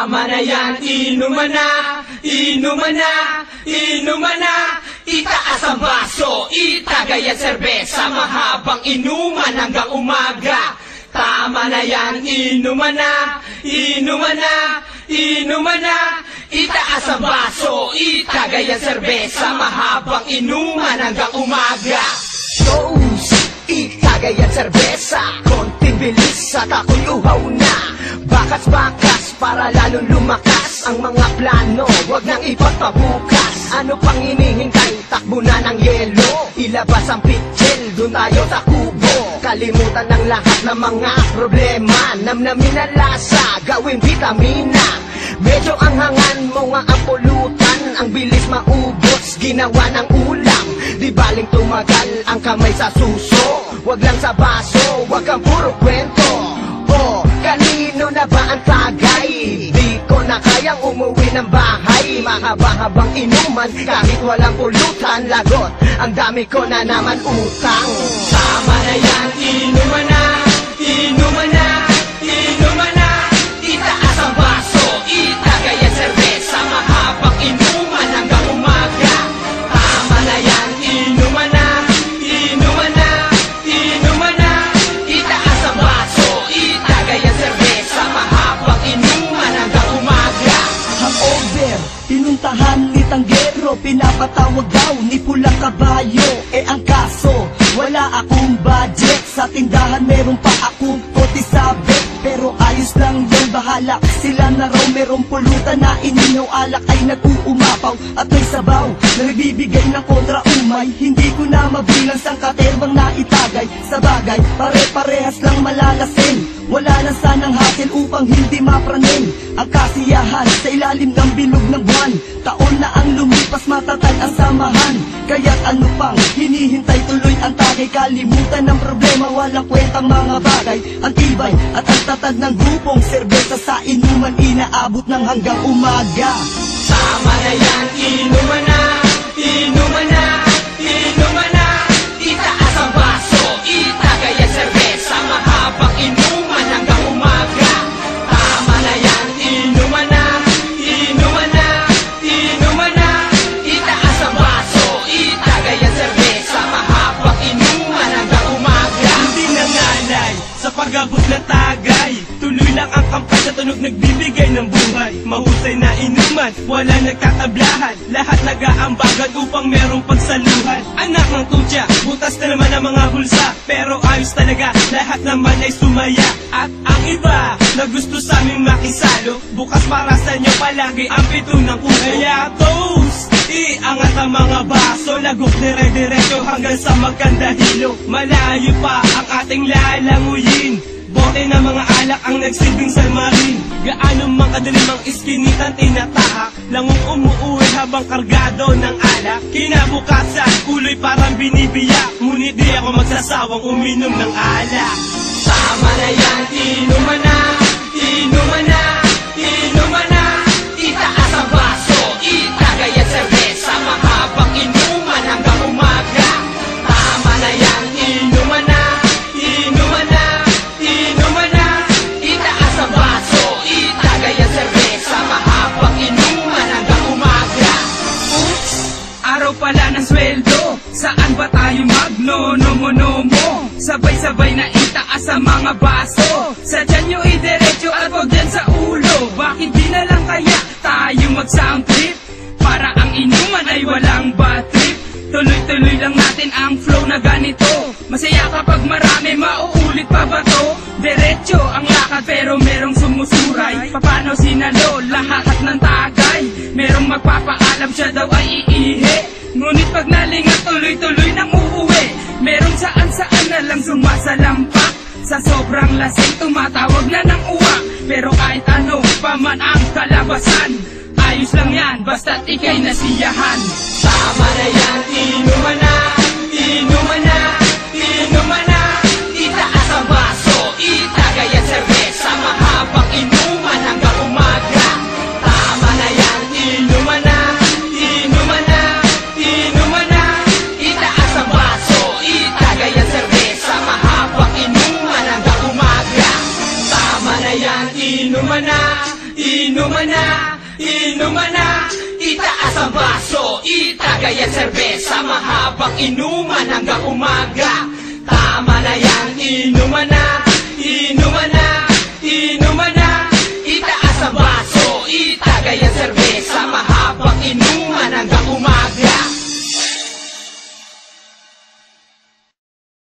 Tama na yan, inuman na, inuman na, inuman na Itaas ang baso, itagay ang serbesa Mahabang inuman hanggang umaga. Tama na yan, inuman na, inuman na, inuman na Itaas ang baso, itagay ang serbesa Mahabang inuman hanggang umaga. Toast, itagay at serbesa. Konting bilis at ako'y uhaw na. Bakas-bakas para lalong lumakas. Ang mga plano, wag nang ipagpabukas. Ano pang hinihintay, takbo na ng yelo. Ilabas ang pitchel, dun tayo sa kubo. Kalimutan ng lahat ng mga problema. Namnamin ang lasa, gawin vitamina. Medyo ang hangan mo nga ang pulutan. Ang bilis maubos, ginawa ng ulam Di baling tumagal ang kamay sa suso. Wag lang sa baso, wag kang puro kwento. Oh, kanino na ba ang tagay? Di ko na kayang umuwi ng bahay. Mahaba-habang inuman kahit walang pulutan Lagot, ang dami ko na naman utang. Tama na yan, inuman pinuntahan ni Tanggero Pinapatawag daw ni Pulang Kabayo. Eh ang kaso, wala akong budget. Sa tindahan meron pa akong 47 Pero ayos lang yun, bahala. Sila na raw merong pulutan na ininaw Alak ay nag-uumapaw at may sabaw Na nagbibigay ng kontra umay Hindi ko na mabilang sang katerbang na itagay. Sa bagay, pare-parehas lang malalasin. Wala na sanang hasil upang hindi mapraning Ang kasiyahan sa ilalim ng bilog ng buwan. Taon na ang lumipas matatag ang samahan. Kaya't ano pang hinihintay tuloy ang tagay. Kalimutan ng problema walang kwentang mga bagay. Ang tibay at ang tatag ng grupong serbesa Sa inuman inaabot ng hanggang umaga. Tama na yan, inuman na, inuman na, pag-abot ng tagay. Tuloy lang ang kampay sa tunog nagbibigay ng buhay. Mahusay na inuman, wala nagtatablahan. Lahat nag-aambagan upang merong pagsaluhan. Anak ng tutya, butas na naman ang mga bulsa Pero ayos talaga, lahat naman ay sumaya. At ang iba, na gusto sa aming makisalo Bukas para sa inyo palagi ang pito ng kuko Kaya toast! Iangat ang mga baso. Lagok dire-diretso hanggang sa magkandahilo Malayo pa ang ating lalanguyin Bote na mga alak ang nagsilbing salmarin. Gaano mang kadalim ang iskinitan tinatahak Langong umuuwi habang kargado ng alak Kinabukasan, kuloy parang binibiyak Ngunit di ako magsasawang uminom ng alak Tama na yan, inuman na, inuman na, inuman na tayo magnonomo-nomo? Sabay-sabay na itaas ang mga baso Sa dyan nyo idiretso at wag dyan sa ulo Bakit di na lang kaya tayo mag-sound? Para ang inuman ay walang bad Tuloy-tuloy lang natin ang flow na ganito Masaya kapag marami, mauulit pa ba to? Diretso ang lakad pero merong sumusuray Paano sinalo lahat ng tagay? Merong magpapaalam siya daw ay iihi Ngunit pag nalingat tuloy-tuloy sobrang lasing tumatawag na ng uwak Pero kahit ano pa man ang kalabasan Ayos lang yan basta't ikay nasiyahan. Tama na yan, inuman na, inuman na, inuman na Itaas ang baso, itagay ang serbesa Mahabang inuman hanggang umaga. Tama na yan, inuman na, inuman na,